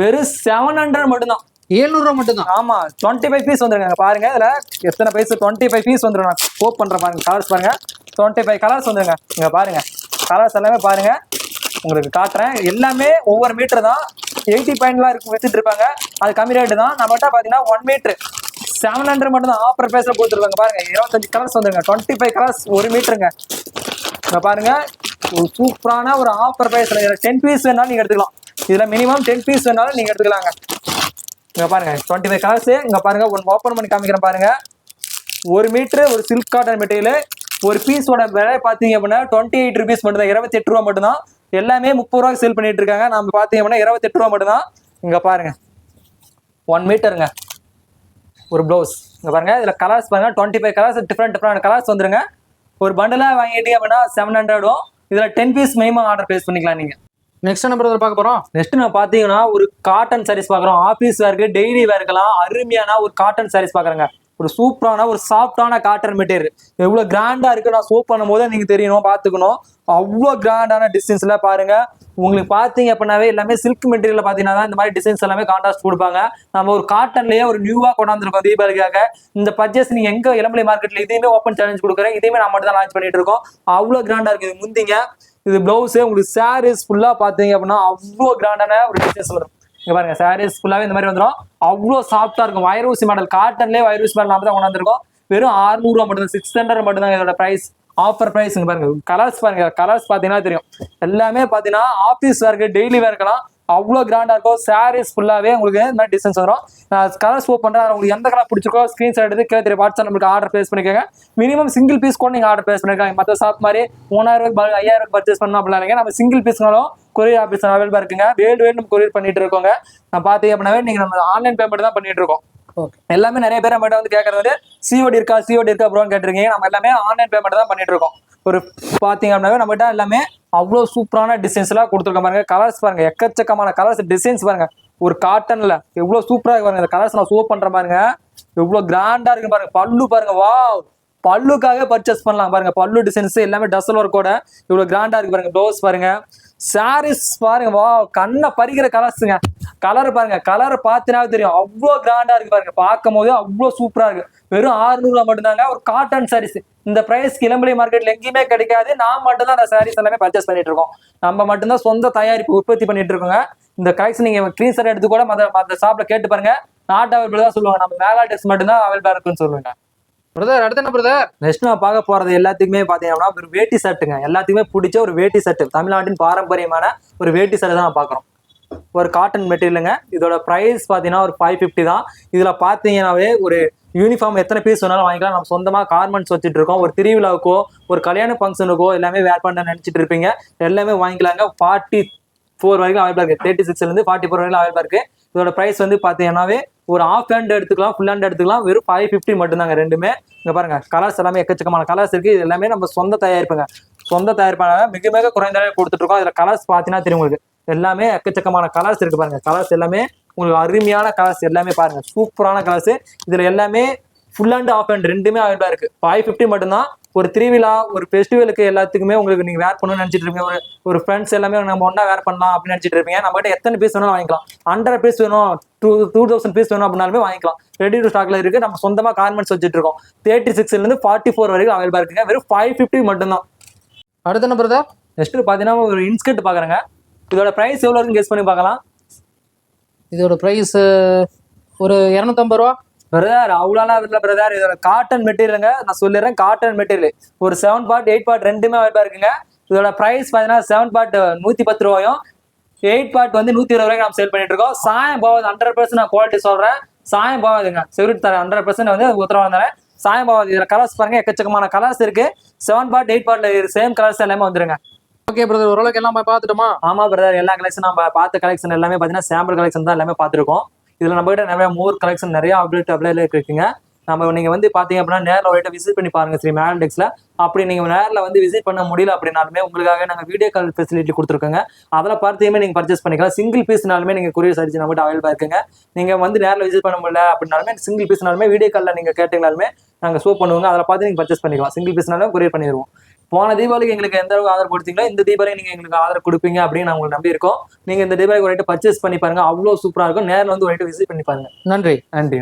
வெறும் செவன் ஹண்ட்ரட் மட்டும்தான். ஏழ்நூறு ரூபா மட்டும் தான் ஆமா டுவெண்ட்டி ஃபைவ் பீஸ் வந்துருங்க பாருங்க இதுல எத்தனை பைஸ் டுவெண்ட்டி ஃபைவ் பீஸ் வந்துரும். நான் கோப் பண்றேன் பாருங்க கலர்ஸ் பாருங்க. டுவெண்ட்டி ஃபைவ் கலர்ஸ் வந்துருங்க. இங்க பாருங்க கலர்ஸ் எல்லாமே பாருங்க. உங்களுக்கு காட்டுறேன். எல்லாமே ஒவ்வொரு மீட்டர் தான். எயிட்டி பாயிண்ட்லாம் இருக்கு வச்சுட்டு இருப்பாங்க. அது கம்மி ரேட்டு தான். நம்மகிட்ட பாத்தீங்கன்னா ஒன் மீட்டர் செவன் ஹண்ட்ரட் மட்டும் தான் ஆஃபர் பேஸ்ல கொடுத்துருக்காங்க. பாருங்க இருபத்தஞ்சு கலர்ஸ் வந்துருங்க. டுவெண்ட்டி ஃபைவ் கலர்ஸ் ஒரு மீட்டருங்க இங்க பாருங்க ஒரு சூப்பரான ஒரு ஆஃபர் பிரைஸ்ல டென் பீஸ் வேணாலும் நீங்க எடுத்துக்கலாம். இதுல மினிமம் டென் பீஸ் வேணாலும் நீங்க எடுத்துக்கலாங்க. இங்க பாருங்க டுவெண்ட்டி ஃபைவ் கலர்ஸ் இங்க பாருங்க ஒன்று ஓப்பன் பண்ணி காமிக்கிறேன் பாருங்க. ஒரு மீட்டர் ஒரு சில்க் காட்டன் மெட்டீரியல் ஒரு பீஸோட விலை பார்த்தீங்க அப்படின்னா டுவெண்ட்டி எயிட் ருபீஸ் மட்டும்தான். இருபத்தி எட்டு ரூபா மட்டும்தான். எல்லாமே முப்பது ரூபாய்க்கு சேல் பண்ணிட்டு இருக்காங்க. நம்ம பார்த்தீங்க அப்படின்னா இருபத்தெட்டு ரூபா மட்டும்தான். இங்க பாருங்க. ஒன் மீட்டருங்க ஒரு ப்ளவுஸ் இங்க பாருங்க இதுல கலர்ஸ் பாருங்க. Twenty five colours different different colours வந்துருங்க. ஒரு பண்டலா வாங்கிட்டீங்க அப்படின்னா செவன் ஹண்ட்ரடும் இதுல ten piece minimum order place பண்ணிக்கலாம் நீங்க. நெக்ஸ்ட் என்ன பிரதர் பார்க்க போறோம்? நெக்ஸ்ட் நான் பாத்தீங்கன்னா ஒரு காட்டன் சாரீஸ் பாக்குறோம் ஆபீஸ் வேர்க்கு டெய்லி வேர்க்கெல்லாம் அருமையான ஒரு காட்டன் சாரீஸ் பாக்குறேங்க ஒரு சூப்பரான ஒரு சாஃப்டான காட்டன் மெட்டீரியல் எவ்வளவு கிராண்டா இருக்கு நான் சோப் பண்ணும் போது நீங்க தெரியணும் பாத்துக்கணும் அவ்வளோ கிராண்டான டிசைன்ஸ்ல பாருங்க. உங்களுக்கு பார்த்தீங்க அப்படின்னாவே எல்லாமே சில்க் மெட்டீரியல் பார்த்தீங்கன்னா தான் இந்த மாதிரி டிசைன்ஸ் எல்லாமே கான்ட்ராஸ்ட் கொடுப்பாங்க. நம்ம ஒரு காட்டன்லேயே ஒரு நியூவா கொண்டாந்துருக்கோம் தீபாவளிக்காக. இந்த பர்ச்சேஸ் நீங்க எங்க இளம்பலை மார்க்கெட்ல இதையுமே ஓப்பன் சேலஞ்ச் கொடுக்குறேன். இதையுமே நான் மட்டும் தான் லான்ச் பண்ணிட்டு இருக்கோம். அவ்வளோ கிராண்டா இருக்குது முந்திங்க. இது பிளவுஸ் உங்களுக்கு சாரீஸ் ஃபுல்லா பாத்தீங்க அப்படின்னா அவ்வளோ கிராண்டான ஒரு டிசைன்ஸ் வரும். இங்க பாருங்க சாரீஸ் ஃபுல்லாவே இந்த மாதிரி வந்துடும் அவ்வளோ சாஃப்டா இருக்கும். வைரூசி மாடல் காட்டன்லேயே வைரூசி மாடல் நாம தான் கொண்டாந்துருக்கோம். வெறும் 600 மட்டும் தான் சிக்ஸ் ஹண்ட்ரட் மட்டும் தான் இதோட பிரைஸ் ஆஃபர் ப்ரைஸ் பாருங்க. கலர்ஸ் பாருங்க. கலர்ஸ் பாத்தீங்கன்னா தெரியும். எல்லாமே பாத்தீங்கன்னா ஆபீஸ் வேர்க்கு டெய்லி வேர்க்கலாம் அவ்வளோ கிராண்டா இருக்கும். சாரீஸ் ஃபுல்லாவே உங்களுக்கு இந்த மாதிரி டிசைன்ஸ் வரும். கலர்ஸ் ஓப்பன் பண்றேன். உங்களுக்கு எந்த கலர் பிடிச்சிருக்கோ ஸ்க்ரீன்ஷாட் எடுத்து கீழே தெரிய வாட்ஸ்அப் நம்மளுக்கு ஆர்டர் பேஸ் பண்ணிக்கோங்க. மினிமம் சிங்கிள் பீஸ் கூட நீங்கள் ஆர்டர் பேஸ் பண்ணிருக்காங்க மற்ற ஷாப் மாதிரி மூணாயிரம் ரூபாய் ஐயாயிரம் ரூபாய் பர்ச்சேஸ் பண்ணணும் அப்படின்னா நம்ம சிங்கிள் பீஸ்னாலும் கொரியர் ஆஃபீஸ் அவைலபிளாக இருக்குங்க. வேல்டு வேல்டு நம்ம கொரியர் பண்ணிட்டு இருக்கோங்க. நான் பார்த்தீங்க அப்படின்னாவே நீங்கள் நம்ம ஆன்லைன் பேமெண்ட் தான் பண்ணிட்டு இருக்கோம். எல்லாமே நிறைய பேர் நம்மகிட்ட வந்து கேட்கறது வந்து சிஓடி இருக்கா சிஓடி இருக்கா ப்ரோன்னு கேட்டிருக்கீங்க. நம்ம எல்லாமே ஆன்லைன் பேமெண்ட் தான் பண்ணிட்டு இருக்கோம். ஒரு பாத்தீங்க அப்படின்னா நம்மகிட்ட எல்லாமே அவ்வளோ சூப்பரான டிசைன்ஸ் எல்லாம் கொடுத்துருக்கோம் பாருங்க. கலர்ஸ் பாருங்க எக்கச்சக்கமான கலர்ஸ் டிசைன்ஸ் பாருங்க. ஒரு காட்டன்ல எவ்வளோ சூப்பராக இருக்கு பாருங்க. இந்த கலர்ஸ் நான் சோப் பண்ற பாருங்க. எவ்வளோ கிராண்டா இருக்கு பாருங்க. பல்லு பாருங்க வா பல்லுக்காக பர்ச்சேஸ் பண்ணலாம் பாருங்க. பல்லு டிசைன்ஸ் எல்லாமே டசல் ஒர்க்கோட இவ்வளோ கிராண்டா இருக்கு பாருங்க. ப்ளவுஸ் பாருங்க. சாரீஸ் பாருங்க வா கண்ணை பறிக்கிற கலர்ஸுங்க கலர் பாருங்க கலர் பார்த்தினாவே தெரியும். அவ்வளோ கிராண்டா இருக்கு பாருங்க. பார்க்கும் போதே அவ்வளோ சூப்பரா இருக்கு. வெறும் ஆறுநூறுல மட்டும்தாங்க ஒரு காட்டன் சாரீஸ் இந்த பிரைஸ் கிளம்பலை மார்க்கெட்ல எங்கேயுமே கிடைக்காது. நான் மட்டும் தான் அந்த சாரீஸ் எல்லாமே பர்ச்சேஸ் பண்ணிட்டு இருக்கோம். நம்ம மட்டும்தான் சொந்த தயாரிப்பு உற்பத்தி பண்ணிட்டு இருக்கோங்க. இந்த கலெக்ஷன் நீங்க க்ரீன் சார் எடுத்து கூட மற்ற மற்ற ஷாப்ல கேட்டு பாருங்க. நாட் அவைலபிள் தான் சொல்லுவாங்க. நம்ம மேலா டெக்ஸ் மட்டும்தான் அவைலபிளா இருக்குன்னு சொல்லுவாங்க. பிரதர் அடுத்து என்ன பிரதர் நெக்ஸ்ட் நான் பார்க்க போறது எல்லாத்துக்குமே பாத்தீங்கன்னா ஒரு வேட்டி சட்டுங்க எல்லாத்துக்குமே பிடிச்ச ஒரு வேட்டி சட்டு தமிழ்நாட்டின் பாரம்பரியமான ஒரு வேட்டி சட்டை தான் நான் பார்க்குறோம். ஒரு காட்டன் மெட்டீரியலுங்க இதோட ப்ரைஸ் பார்த்தீங்கன்னா ஒரு ஃபைவ் ஃபிஃப்டி தான். இதில் பார்த்தீங்கன்னாவே ஒரு யூனிஃபார்ம் எத்தனை பீஸ் வேணாலும் வாங்கிக்கலாம். நம்ம சொந்தமாக கார்மெண்ட்ஸ் வச்சுட்டு இருக்கோம். ஒரு திருவிழாவுக்கோ ஒரு கல்யாண ஃபங்க்ஷனுக்கோ எல்லாமே வேர் பண்ண நினச்சிட்டு இருப்பீங்க. எல்லாமே வாங்கிக்கலாங்க. ஃபார்ட்டி ஃபோர் வரைக்கும் அவைலபிள் இருக்கு. தேர்ட்டி சிக்ஸ்லேருந்து ஃபார்ட்டி ஃபோர் வரைக்கும் அவைலபிள் இருக்கு. இதோட ப்ரைஸ் வந்து பார்த்தீங்கன்னாவே ஒரு ஆஃப் ஹேண்ட் எடுத்துக்கலாம் ஃபுல் ஹேண்ட் எடுத்துக்கலாம். வெறும் ஃபைவ் ஃபிஃப்டி மட்டும்தாங்க ரெண்டுமே. இங்கே பாருங்கள் கலர்ஸ் எல்லாமே எக்கச்சக்கமான கலர்ஸ் இருக்குது இது எல்லாமே நம்ம சொந்த தயாரிப்புங்க. சொந்த தயாரிப்பான மிக மிக குறைந்த கொடுத்துட்ருக்கோம் அதில் கலர்ஸ் பார்த்தீங்கன்னா தெரியும் உங்களுக்கு. எல்லாமே எக்கச்சக்கமான கலர்ஸ் இருக்குது பாருங்கள் கலர்ஸ் எல்லாமே உங்களுக்கு அருமையான கலர்ஸ் எல்லாமே பாருங்கள் சூப்பரான கலர்ஸ் இதில் எல்லாமே ஃபுல் அண்ட் ஆஃப் அண்ட் ரெண்டுமே அவைலபிளா இருக்கு. ஃபைவ் ஃபிஃப்டி மட்டும்தான். ஒரு திருவிழா ஒரு ஃபெஸ்டிவலுக்கு எல்லாத்துக்குமே உங்களுக்கு நீங்க வேர் பண்ணணும்னு நினைச்சிட்டு இருப்பீங்க. ஒரு ஒரு ஃப்ரெண்ட்ஸ் எல்லாமே நம்ம ஒண்ணா வேர் பண்ணலாம் அப்படின்னு நினைச்சிட்டு இருப்பீங்க. நம்ம கிட்ட எத்தனை பீஸ் வேணாலும் வாங்கிக்கலாம். ஹண்ட்ரட் பீஸ் வேணும் டூ டூ தௌசண்ட் பீஸ் வேணும் அப்படின்னாலுமே வாங்கிக்கலாம். ரெடி டு ஸ்டாக்ல இருக்கு. நம்ம சொந்தமா கார்மெண்ட்ஸ் வச்சுட்டு இருக்கோம். தேர்ட்டி சிக்ஸ்ல இருந்து ஃபார்ட்டி ஃபோர் வரைக்கும் அவைலபிளா இருக்குங்க. வெறும் ஃபைவ் ஃபிஃப்டி மட்டும்தான். அடுத்து என்ன பிரதர் நெக்ஸ்ட் பாத்தீங்கன்னா ஒரு இன்ஸ்கர்ட் பாக்குறேங்க. இதோட பிரைஸ் எவ்வளவு இருக்குன்னு கெஸ் பண்ணி பார்க்கலாம். இதோட ப்ரைஸ் ஒரு இரநூத்தம்பது ரூபா. பிரதர் அவ்வளோலாம் இல்லை பிரதர் இதோட காட்டன் மெட்டீரியலுங்க நான் சொல்லிடுறேன் காட்டன் மெட்டீரியல் ஒரு செவன் பார்ட் எயிட் பார்ட் ரெண்டுமே அவைலபிளாக இருக்குங்க. இதோட ப்ரைஸ் பார்த்தீங்கன்னா செவன் பார்ட் நூற்றி பத்து ரூபாயும் எயிட் பார்ட் வந்து நூற்றி இருபது ரூபாய்க்கு நம்ம சேல் பண்ணிட்டு இருக்கோம். சாயம் போகாது ஹண்ட்ரட் பர்சன்ட் நான் குவாலிட்டி சொல்கிறேன் சாயம் போகாதுங்க. செக்யூரிட்டி தரேன் ஹண்ட்ரட் பர்சன்ட் வந்து உத்தரவாதம் தரேன். சாயம் போகாது. இதில் கலர்ஸ் பாருங்க எக்கச்சக்கமான கலர்ஸ் இருக்கு. செவன் பார்ட் எயிட் பார்ட்ல சேம் கலர்ஸ் எல்லாமே வந்துருங்க. ஓகே பிரதர் ஓரளவுக்கு எல்லாம் போய் பார்த்துட்டோமா? ஆமா பிரதர் எல்லா கலெக்ஷன் நம்ம பார்த்த கலெக்ஷன் எல்லாமே பார்த்தீங்கன்னா சாம்பிள் கலெக்ஷன் தான் எல்லாமே பார்த்துருக்கோம். இதில் நம்ம கிட்ட நிறைய மோர் கலெக்ஷன் நிறைய அப்டேட் அப்ளேல இருக்குங்க. நம்ம நீங்கள் வந்து பார்த்தீங்க அப்படின்னா நேரில் ஒரு விசிட் பண்ணி பாருங்க ஸ்ரீ மேலடெக்ஸ்ல அப்படி நீங்கள் நேரில் வந்து விசிட் பண்ண முடியல அப்படின்னாலுமே உங்களுக்காக நாங்கள் வீடியோ கால் ஃபெசிலிட்டி கொடுத்துருக்கோங்க. அதில் பார்த்தையுமே நீங்கள் பர்ச்சேஸ் பண்ணிக்கலாம். சிங்கிள் பீஸ்னாலுமே நீங்கள் கொரியர் சர்வீஸ் நம்ம அவைலபிளாக இருக்குங்க. நீங்கள் வந்து நேரில் விசிட் பண்ண முடியல அப்படின்னாலுமே சிங்கிள் பீஸ்னாலுமே வீடியோ காலில் நீங்கள் கேட்டீங்கனாலுமே நாங்கள் ஷோ பண்ணுவோங்க. அதில் பார்த்து நீங்கள் பர்ச்சேஸ் பண்ணிக்கலாம். சிங்கிள் பீஸ்னாலும் கொரியர் பண்ணிடுவோம் போன தீபாவளிக்கு எங்களுக்கு எந்த அளவுக்கு ஆதரவு கொடுத்தீங்களோ இந்த தீபாவளி நீங்க எங்களுக்கு ஆதரவு கொடுப்பீங்க அப்படின்னு நான் உங்களுக்கு நம்பி இருக்கோம். நீங்க இந்த தீபாவளிக்கு ஒரு பர்ச்சேஸ் பண்ணி பாருங்க. அவ்வளோ சூப்பரா இருக்கும். நேரில் வந்து ஒரு விசிட் பண்ணி பாருங்க. நன்றி நன்றி.